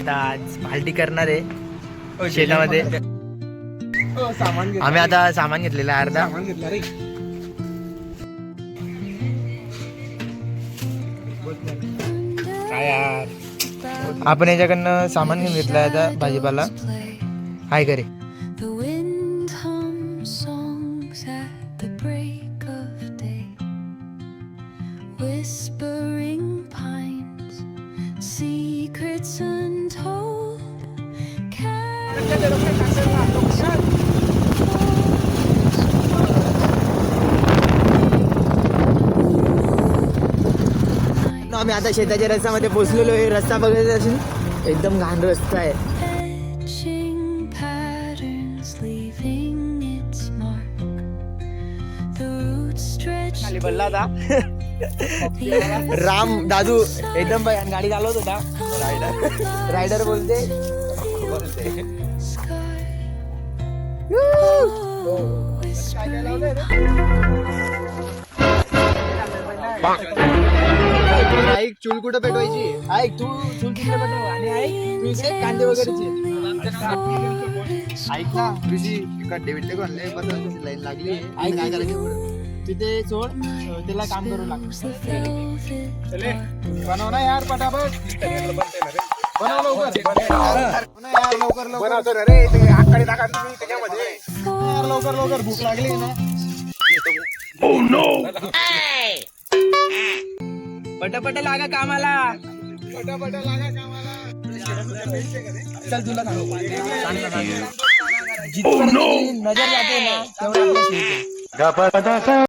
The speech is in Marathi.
आता आज पार्टी करणार आहे शेतामध्ये. आम्ही आता सामान घेतलेलं आहे अर्धा. सामान घेतलं रे. काय यार? आपण याच्याकडनं सामान घेऊन घेतलं आता भाजीपाला. हाय करे whispering pines, secrets. आम्ही आता शेताच्या रस्त्यामध्ये पोहोचलेलो आहे. रस्ता बघायचा असेल एकदम घाण रस्ता आहे. राम दादू एकदम गाडी चालवत होता. रायडर रायडर बोलते. ऐक चूल कुठं पेटवायची? ऐक तू चूल कुठं पेटव? आणि ऐक तू इकडे कांदे वगैरेचे. ऐक ना तुझी कड्डे बिड्डे कोणले लाईन लागली. ऐक काय करायचं पुढं? तिथे सोड त्याला काम करू लागतो चले बनव ना यार पटापट. बनव लवकर. बनव. ना यार लवकर लवकर. बनवतो ना रे ते आकडे टाका तुम्ही त्याच्यामध्ये यार लवकर लवकर. भूक लागली ना. पटापट लागा कामाला. पटापट लागा कामाला. चल तुला सांगू तुझी नजर जाते ना तेवढं.